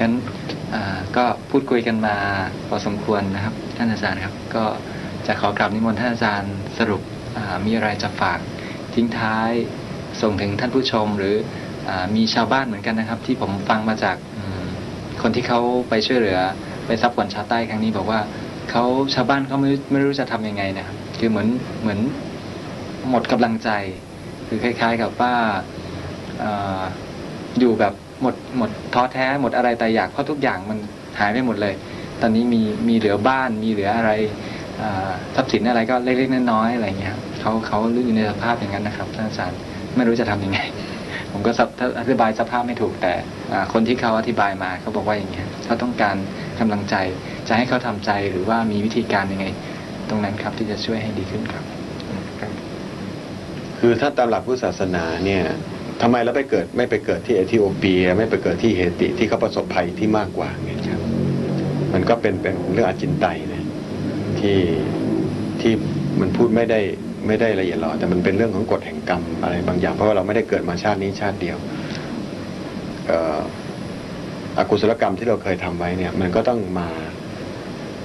งั้นก็พูดคุยกันมาพอสมควรนะครับ ท่านอาจารย์ครับ ก็จะขอกราบนิมนต์ท่านอาจารย์สรุปมีอะไรจะฝากทิ้งท้ายส่งถึงท่านผู้ชมหรืออมีชาวบ้านเหมือนกันนะครับ ที่ผมฟังมาจากคนที่เขาไปช่วยเหลือ ไปซับผลชาวใต้ครั้งนี้บอกว่าเขาชาวบ้านเขาไม่รู้ไม่รู้จะทำยังไงนะครับคือเหมือนเหมือนหมดกำลังใจ คือคล้าย ๆ กับว่าออยู่แบบ หมดหมดท้อแท้หมดอะไรแต่อยากเพราะทุกอย่างมันหายไปหมดเลย ตอนนี้มีมีเหลือบ้านมีเหลืออะไรทรัพย์สินอะไรก็เล็กๆน้อยๆอะไรเงี้ยเขาเขาอยู่ในสภาพอย่างนั้นนะครับท่านอาจารย์ไม่รู้จะทำยังไง ผมก็อธิบายสภาพไม่ถูกแต่คนที่เขาอธิบายมาเขาบอกว่าอย่างเงี้ยเขาต้องการกำลังใจจะให้เขาทำใจหรือว่ามีวิธีการยังไง ตรงนั้นครับที่จะช่วยให้ดีขึ้นครับ คือถ้าตามหลักพุทธศาสนาเนี่ย ทำไมเราไปเกิดไม่ไปเกิดที่เอธิโอเปีย ไม่ไปเกิดที่เฮติที่เขาประสบภัยที่มากกว่าไงครับมันก็เป็นเป็นเรื่องอาจินไตยนะที่ที่มันพูดไม่ได้ไม่ได้ละเอียดหรอกแต่มันเป็นเรื่องของกฎแห่งกรรมอะไรบางอย่างเพราะว่าเราไม่ได้เกิดมาชาตินี้ชาติเดียวเอ่ออกุศลกรรมที่เราเคยทำไว้เนี่ย มันก็ต้องมา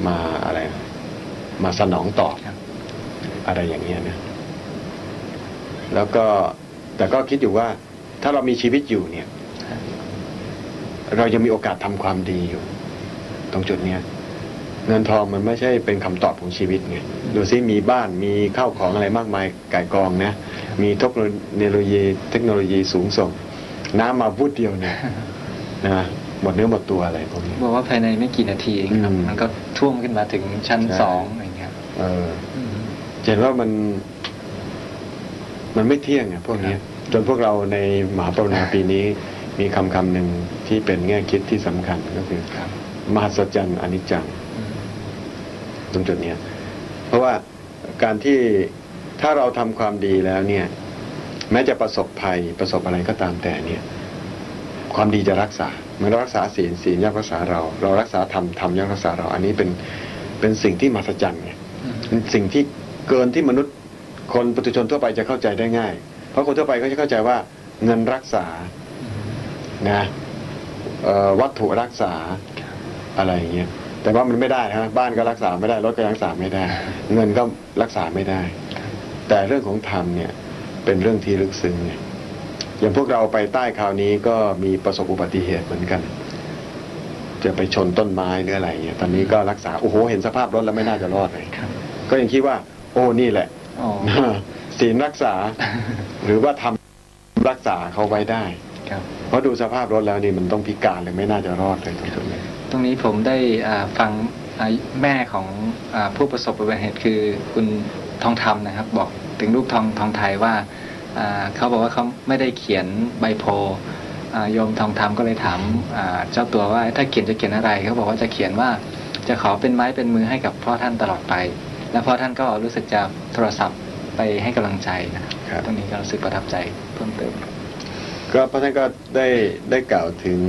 มาอะไร มาสนองตอบครับอะไรอย่างเงี้ยนะแล้วก็ แต่ก็คิดอยู่ว่าถ้าเรามีชีวิตอยู่เนี่ย เรายังมีโอกาสทำความดีอยู่ ตรงจุดเนี้ยเงินทองมันไม่ใช่เป็นคำตอบของชีวิตไงดูซิมีบ้านมีข้าวของอะไรมากมายไก่ายกองนะ มีเทคโนโลยีเทคโนโลยีสูงส่ง น้ำมาพูดเดียวเนี่ยนะหมดเนื้อหมดตัวอะไรพวกนี้บอกว่าภายในไม่กี่นาทีเองครับอืมมันก็ท่วมขึ้นมาถึงชั้นใช่สองอะไรอย่างเงี้ยครับเอออืมเห็นว่ามัน มันไม่เที่ยงอะพวกเนี้ยจนพวกเราในมหาปรุณาปีนี้มีคำคำหนึ่งที่เป็นแง่คิดที่สำคัญก็คือครับมหัศจรรย์อนิจจังอืมตรงจุดเนี้ยเพราะว่าการที่ถ้าเราทำความดีแล้วเนี่ย แม้จะประสบภัยประสบอะไรก็ตามแต่เนี่ย ความดีจะรักษาเหมื่อนเรารักษาศีลศีลย่อมรักษาเรา เรารักษาธรรมธรรมย่อมรักษาเรา อันนี้เป็นเป็นสิ่งที่มหัศจรรย์ไงอืมเป็นสิ่งที่เกินที่มนุษย์ คนปุถุชนทั่วไปจะเข้าใจได้ง่าย เพราะคนทั่วไปก็จะเข้าใจว่าเงินรักษานะวัตถุรักษาอะไรอย่างเงี้ยแต่ว่ามันไม่ได้ฮะบ้านก็รักษาไม่ได้รถก็รักษาไม่ได้ เงินก็รักษาไม่ได้ แต่เรื่องของธรรมเนี่ยเป็นเรื่องที่ลึกซึ้งไงอย่างพวกเราไปใต้คราวนี้ก็มีประสบอุบัติเหตุเหมือนกัน จะไปชนต้นไม้หรืออะไรเงี้ยตอนนี้ก็รักษาโอ้โหเห็นสภาพรถแล้วไม่น่าจะรอดเลยก็ยังคิดว่า โอ้นี่แหละ อ๋อ ศีลรักษา หรือว่าทำรักษาเขาไว้ได้ ครับ เพราะดูสภาพรถแล้วนี่มันต้องพิการเลยไม่น่าจะรอดเลยตรงจุดนี้ตรงนี้ผมได้อ่าฟังอ่าแม่ของอาผู้ประสบอุบัติเหตุคือคุณทองธรรมนะครับ บอกถึงลูกทองทองไทยว่าอ่าเขาบอกว่าเขาไม่ได้เขียนใบโพลอ่าโยมทองธรรมก็เลยถามอ่าเจ้าตัวว่าถ้าเขียนจะเขียนอะไรเขาบอกว่าจะเขียนว่าจะขอเป็นไม้เป็นมือให้กับพ่อท่านตลอดไป แล้วพ่อท่านก็รู้สึกจะโทรศัพท์ไปให้กำลังใจนะครับครับตรงนี้ก็รู้สึกประทับใจเพิ่มเติม ก็พระท่านก็ได้ได้กล่าวถึง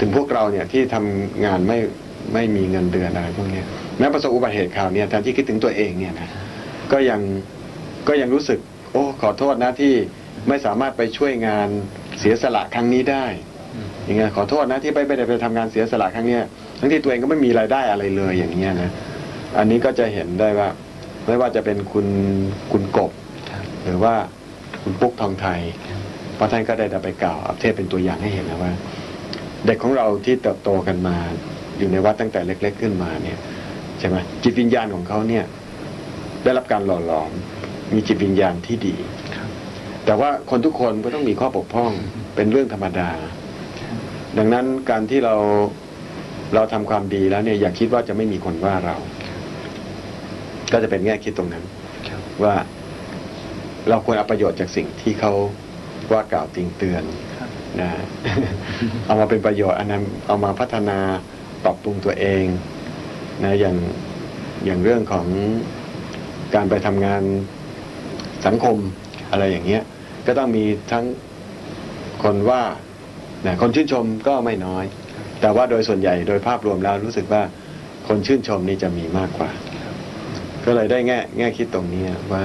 ถึงพวกเราเนี่ยที่ทำงานไม่ไม่มีเงินเดือนอะไรพวกเนี้ยแม้ประสบอุบัติเหตุข่าวเนี่ยแทนที่คิดถึงตัวเองเนี่ยนะก็ยังก็ยังรู้สึก โอ้ขอโทษนะที่ไม่สามารถไปช่วยงานเสียสละครั้งนี้ได้อืมอย่างเงี้ยขอโทษนะที่ไม่ไม่ได้ไปทำงานเสียสละครั้งเนี้ยทั้งที่ตัวเองก็ไม่มีรายได้อะไรเลยอย่างเงี้ยนะ อันนี้ก็จะเห็นได้ว่า ไม่ว่าจะเป็นคุณคุณกบ หรือว่าคุณปุ๊กทองไทยพระท่านก็ได้ไปกล่าวอัปเทศเป็นตัวอย่างให้เห็นนะว่า เด็กของเราที่เติบโตกันมา อยู่ในวัดตั้งแต่เล็ก ๆ ขึ้นมาเนี่ยใช่ไหมจิตวิญญาณของเขาเนี่ย ได้รับการหล่อหลอมมีจิตวิญญาณที่ดีแต่ว่าคนทุกคนก็ต้องมีข้อบกพร่องเป็นเรื่องธรรมดา ดังนั้นการที่เราเราทำความดีแล้วเนี่ยอย่าคิดว่าจะไม่มีคนว่าเรา ก็จะเป็นแง่คิดตรงนั้นครับว่าเราควรเอาประโยชน์จากสิ่งที่เขาว่ากล่าวติงเตือนครับนะเอามาเป็นประโยชน์อันนั้นเอามาพัฒนาปรับปรุงตัวเองนะอย่างอย่างเรื่องของการไปทำงานสังคมอะไรอย่างเงี้ย ก็ต้องมีทั้งคนว่านะคนชื่นชมก็ไม่น้อย แต่ว่าโดยส่วนใหญ่โดยภาพรวมแล้วรู้สึกว่าคนชื่นชมนี่จะมีมากกว่า ก็เลยได้แง่แง่คิดตรงนี้ว่า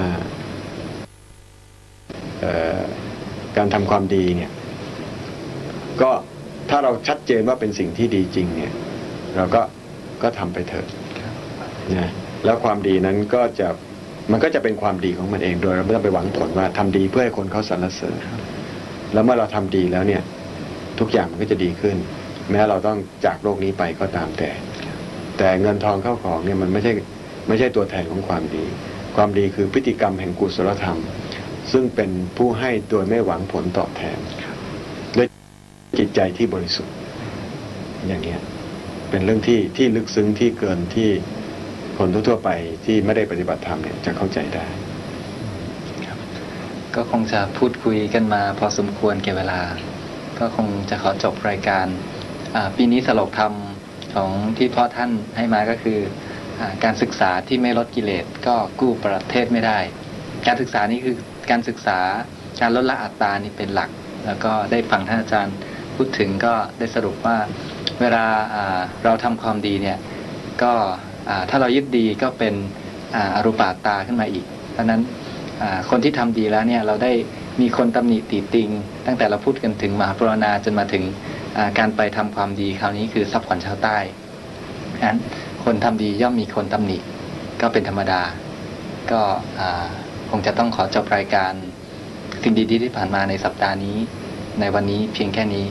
การทำความดีเนี่ย ก็ถ้าเราชัดเจนว่าเป็นสิ่งที่ดีจริง เนี่ย เราก็ก็ทำไปเถอะนะแล้วความดีนั้นก็จะมันก็จะเป็นความดีของมันเองโดยเราไม่ต้องไปหวังผลว่าทำดีเพื่อให้คนเขาสรรเสริญแล้วเมื่อเราทำดีแล้วเนี่ย ทุกอย่างมันก็จะดีขึ้น แม้เราต้องจากโลกนี้ไปก็ตามแต่ แต่เงินทองเข้าของเนี่ยมันไม่ใช่ ไม่ใช่ตัวแทนของความดี ความดีคือพฤติกรรมแห่งกุศลธรรม ซึ่งเป็นผู้ให้โดยไม่หวังผลตอบแทนด้วยจิตใจที่บริสุทธิ์ อย่างเนี้ยเป็นเรื่องที่ที่ลึกซึ้งที่เกินที่คนทั่วๆไปที่ไม่ได้ปฏิบัติธรรมเนี่ยจะเข้าใจได้ก็คงจะพูดคุยกันมาพอสมควรแก่เวลา ก็คงจะขอจบรายการปีนี้สโลกธรรมของที่พ่อท่านให้มาก็คือ การศึกษาที่ไม่ลดกิเลสก็กู้ประเทศไม่ได้ การศึกษานี้คือการศึกษาการลดละอัตตานี่เป็นหลัก แล้วก็ได้ฟังท่านอาจารย์พูดถึงก็ได้สรุปว่าเวลาเราทำความดีเนี่ยก็ถ้าเรายึดดีก็เป็นอรูปาตาขึ้นมาอีกเพราะนั้นคนที่ทำดีแล้วเนี่ยเราได้มีคนตำหนิติติง ตั้งแต่เราพูดกันถึงมหาปรณาจนมาถึงการไปทำความดีคราวนี้คือซับขวัญชาวใต้นั้น คนทำดีย่อมมีคนตำหนิ ก็เป็นธรรมดา ก็อ่าคงจะต้องขอจบรายการสิ่งดีๆที่ผ่านมาในสัปดาห์นี้ ในวันนี้เพียงแค่นี้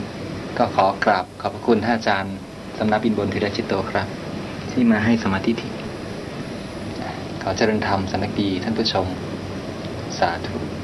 ก็ขอกราบขอบพระคุณท่านอาจารย์สำนักบินบนธีรชิตโตครับ ที่มาให้สมาธิทิขอเจริญธรรมสำนักดีท่านผู้ชม สาธุ